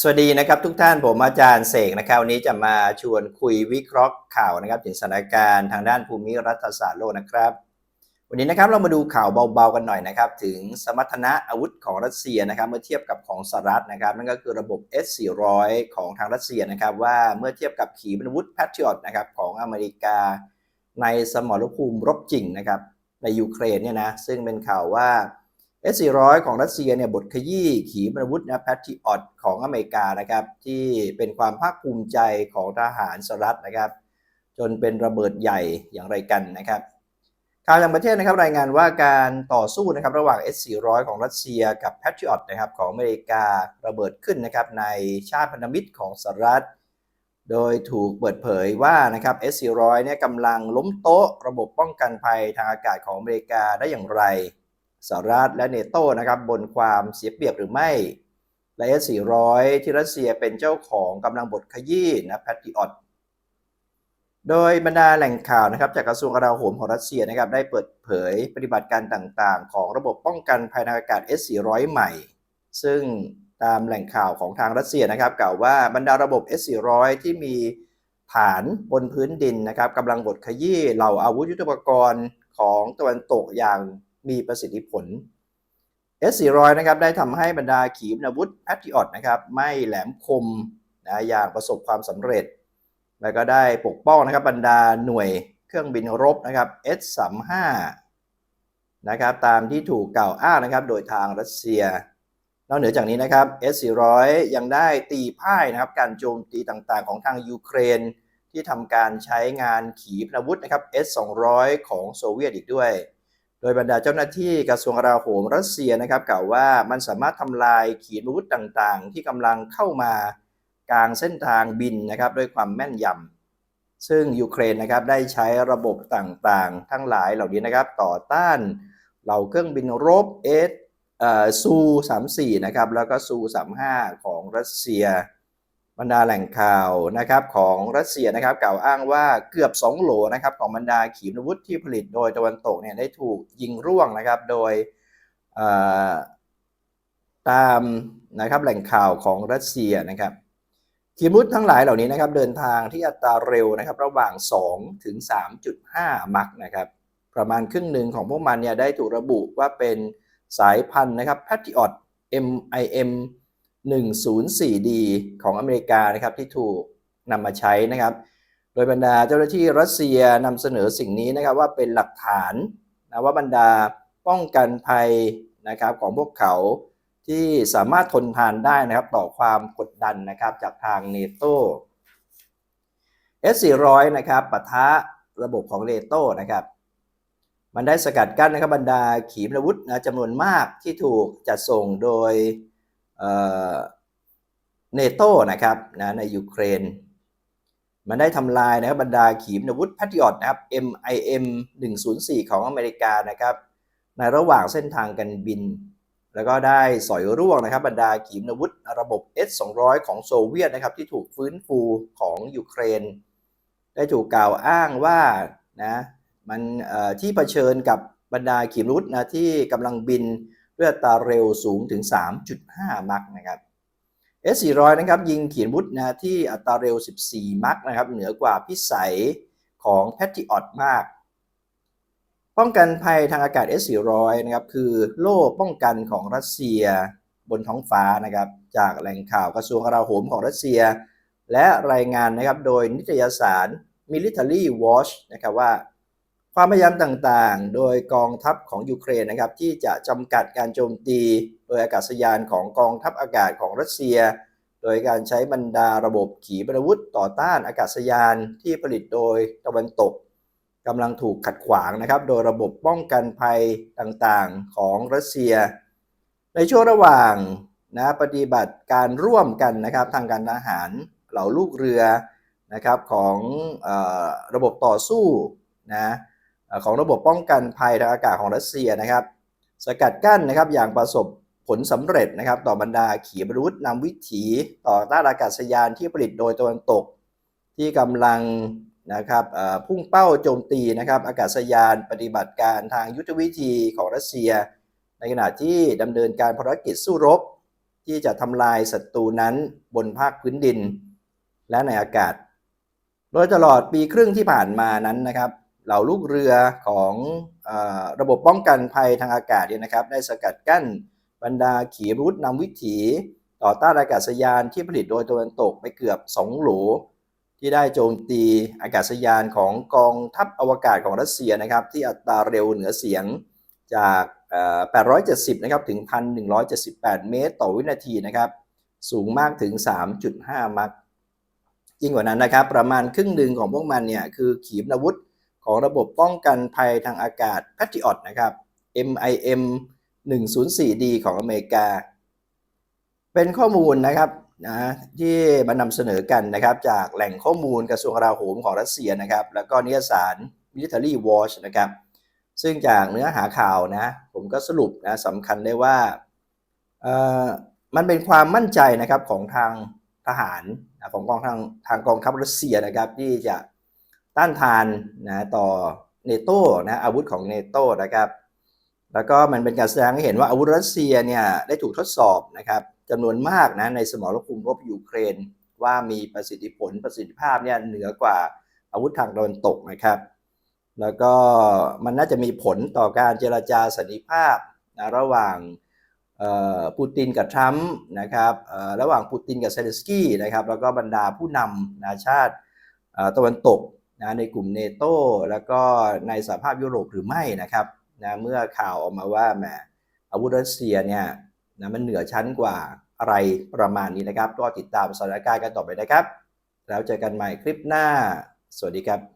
สวัสดีนะครับทุกท่านผมอาจารย์เสกนะครับวันนี้จะมาชวนคุยวิเคราะห์ข่าวนะครับถึงสถานการณ์ทางด้านภูมิรัฐศาสตร์โลกนะครับ วันนี้นะครับเรามาดูข่าวเบาๆกันหน่อยนะครับ ถึงสมรรถนะอาวุธของรัสเซียนะครับเมื่อเทียบกับของสหรัฐนะครับ นั่นก็คือระบบ S400 ของทางรัสเซียนะครับ ว่าเมื่อเทียบกับขีปนาวุธ Patriot นะครับของอเมริกา ในสมรภูมิรบจริงนะครับในยูเครนเนี่ยนะซึ่งเป็นข่าวว่า S400 ของรัสเซียเนี่ยบทขยี้ขีปนาวุธนะแพทริออตของอเมริกานะครับที่เป็นความภาคภูมิใจของทหารสหรัฐนะครับ จนเป็นระเบิดใหญ่อย่างไรกันนะครับข่าวจากประเทศนะครับรายงานว่าการต่อสู้นะครับระหว่าง S400 ของรัสเซียกับ Patriot นะครับของอเมริการะเบิดขึ้นนะครับในชาติพันธมิตรของสหรัฐ โดยถูกเปิดเผยว่านะครับ S400 เนี่ยกำลังล้มโต๊ะระบบป้องกันภัยทางอากาศของอเมริกาได้อย่างไร สหรัฐและเนโตนะครับบนความเสียเปรียบหรือไม่และ S400 ที่รัสเซียเป็นเจ้าของกำลังบทขยี้นะ Patriot โดยบรรดาแหล่งข่าวนะครับจากกระทรวงกลาโหมของรัสเซียนะครับได้เปิดเผยปฏิบัติการต่างๆ ของระบบป้องกันภัยทางอากาศ S400 ใหม่ ซึ่งตามแหล่งข่าวของทางรัสเซียนะครับกล่าวว่าบรรดาระบบ S400 ที่มีฐานบนพื้นดินนะครับกำลังบดขยี้เหล่าอาวุธยุทโธปกรณ์ของตะวันตกอย่าง มีประสิทธิผล S400 นะครับได้ทำให้บรรดาขีปนาวุธ Patriot นะครับไม่แหลมคมนะอย่างประสบความสำเร็จ แล้วก็ได้ปกป้องนะครับบรรดาหน่วยเครื่องบินรบนะครับ S35 นะครับตามที่ถูกกล่าวอ้างนะครับโดยทางรัสเซีย นอกเหนือจากนี้นะครับ S400 ยังได้ตีพ่ายนะครับการโจมตีต่างๆ ของทางยูเครน ที่ทำการใช้งานขีปนาวุธนะครับ S200 ของโซเวียตอีกด้วย โดยบรรดาเจ้าหน้าที่กระทรวงกลาโหมรัสเซียนะครับกล่าวว่ามันสามารถทำลายขีปนาวุธต่างๆ ที่กำลังเข้ามากลางเส้นทางบินนะครับด้วยความแม่นยำซึ่งยูเครนนะครับได้ใช้ระบบต่างๆ ทั้งหลายเหล่านี้นะครับต่อต้านเหล่าเครื่องบินรบเอสซู34นะครับแล้วก็ซู35ของรัสเซีย บรรดาแหล่งข่าวนะครับของรัสเซียนะครับกล่าวอ้างว่าเกือบ 2 โหลนะครับของบรรดาขีปนาวุธที่ผลิตโดยตะวันตกเนี่ยได้ถูกยิงร่วงนะครับโดยตามนะครับแหล่งข่าวของรัสเซียนะครับขีปนาวุธทั้งหลายเหล่านี้นะครับเดินทางที่อัตราเร็วนะครับระหว่าง 2 ถึง 3.5 มักนะครับประมาณครึ่งหนึ่งของพวกมันเนี่ยได้ถูกระบุว่าเป็นสายพันธุ์นะครับ Patriot MIM 104D ของอเมริกานะครับที่ถูกนำมาใช้นะครับ โดยบรรดาเจ้าหน้าที่รัสเซียนำเสนอสิ่งนี้นะครับว่าเป็นหลักฐานนะว่าบรรดาป้องกันภัยนะครับของพวกเขาที่สามารถทนทานได้นะครับต่อความกดดันนะครับจากทางเนโต S400 นะครับปะทะระบบของเนโตนะครับมันได้สกัดกั้นนะครับบรรดาขีปนาวุธนะจำนวนมากที่ถูกจัดส่งโดย เนโต้นะครับนะในยูเครน มันได้ทำลายนะครับบรรดาขีปนาวุธ Patriot นะครับ MIM 104 ของอเมริกานะครับ ในระหว่างเส้นทางการบิน แล้วก็ได้สอยร่วงนะครับบรรดาขีปนาวุธระบบ S200 ของโซเวียตนะครับที่ถูกฟื้นฟูของยูเครน ได้ถูกกล่าวอ้างว่านะมันที่เผชิญกับบรรดาขีปนาวุธนะที่กำลังบิน ด้วยอัตราเร็วสูงถึง 3.5 มักนะครับ S400 นะครับยิงขีปนวุธนะที่อัตราเร็ว 14 มักนะครับเหนือกว่าพิสัยของ Patriot มาก ป้องกันภัยทางอากาศ S400 นะครับคือโล่ป้องกันของรัสเซียบนท้องฟ้านะครับจากแหล่งข่าวกระทรวงกลาโหมของรัสเซีย และรายงานนะครับโดยนิตยสาร Military Watch นะครับว่า ความพยายามต่างๆ โดยกองทัพของยูเครนนะครับที่จะจำกัดการโจมตีโดยอากาศยานของกองทัพอากาศของรัสเซีย โดยการใช้บรรดาระบบขีปนาวุธต่อต้านอากาศยานที่ผลิตโดยตะวันตกกำลังถูกขัดขวางนะครับ โดยระบบป้องกันภัยต่างๆของรัสเซีย ในช่วงระหว่างนะปฏิบัติการร่วมกันนะครับทางการทหารเหล่าลูกเรือนะครับของอระบบต่อสู้นะ ของระบบป้องกันภัยทางอากาศของรัสเซียนะครับ สกัดกั้นนะครับอย่างประสบผลสำเร็จนะครับต่อบรรดาขีปนาวุธนำวิถีต่อต้านอากาศยานที่ผลิตโดยตะวันตก ที่กำลังนะครับพุ่งเป้าโจมตีนะครับอากาศยานปฏิบัติการทางยุทธวิธีของรัสเซีย ในขณะที่ดำเนินการภารกิจสู้รบ ที่จะทำลายศัตรูนั้นบนภาคพื้นดิน และในอากาศ โดยตลอดปีครึ่งที่ผ่านมานั้นนะครับ เหล่าลูกเรือของอระบบป้องกันภัยทางอากาศเนี่ยนะครับ ได้สกัดกั้นบรรดาขีรุธนำวิถีต่อต้านอากาศยานที่ผลิตโดยตะวันตกไปเกือบ 2 หลที่ได้โจมตีอากาศยานของกองทัพอวกาศของรัสเซียนะครับ ที่อัตราเร็วเหนือเสียงจาก 870 นะครับ ถึง 1,178 เมตรต่อวินาทีนะครับ สูงมากถึง 3.5 มัคยิ่งกว่านั้นนะครับ ประมาณครึ่งหนึ่งของพวกมันเนี่ย คือขีปนาวุธ ของระบบป้องกันภัยทางอากาศ Patriot นะครับ MIM 104D ของอเมริกา เป็นข้อมูลนะครับนะที่มานำเสนอกันนะครับจากแหล่งข้อมูลกระทรวงกลาโหมของรัสเซียนะครับ แล้วก็นิยสาร Military Watch นะครับ ซึ่งจากเนื้อหาข่าวนะ ผมก็สรุปนะสำคัญได้ว่าเออมันเป็นความมั่นใจนะครับของทางทหารของกองทางทางกองทัพรัสเซียนะครับที่จะ ต้านทานนะต่อเนโตนะอาวุธของเนโตนะครับแล้วก็มันเป็นการแสดงให้เห็นว่าอาวุธรัสเซียเนี่ยได้ถูกทดสอบนะครับจำนวนมากนะในสมรภูมิรบยูเครน ว่ามีประสิทธิผลประสิทธิภาพเนี่ยเหนือกว่าอาวุธทางตะวันตกนะครับ แล้วก็มันน่าจะมีผลต่อการเจรจาสันติภาพนะระหว่างปูตินกับทรัมป์นะครับระหว่างปูตินกับเซเลสกี้นะครับแล้วก็บรรดาผู้นำนาชาติตะวันตก นะในกลุ่มเนโตแล้วก็ในสหภาพยุโรปหรือไม่นะครับนะเมื่อข่าวออกมาว่าแหมอาวุธรัสเซียเนี่ยนะมันเหนือชั้นกว่าอะไรประมาณนี้นะครับ ก็ติดตามสถานการณ์กันต่อไปนะครับ แล้วเจอกันใหม่คลิปหน้า สวัสดีครับ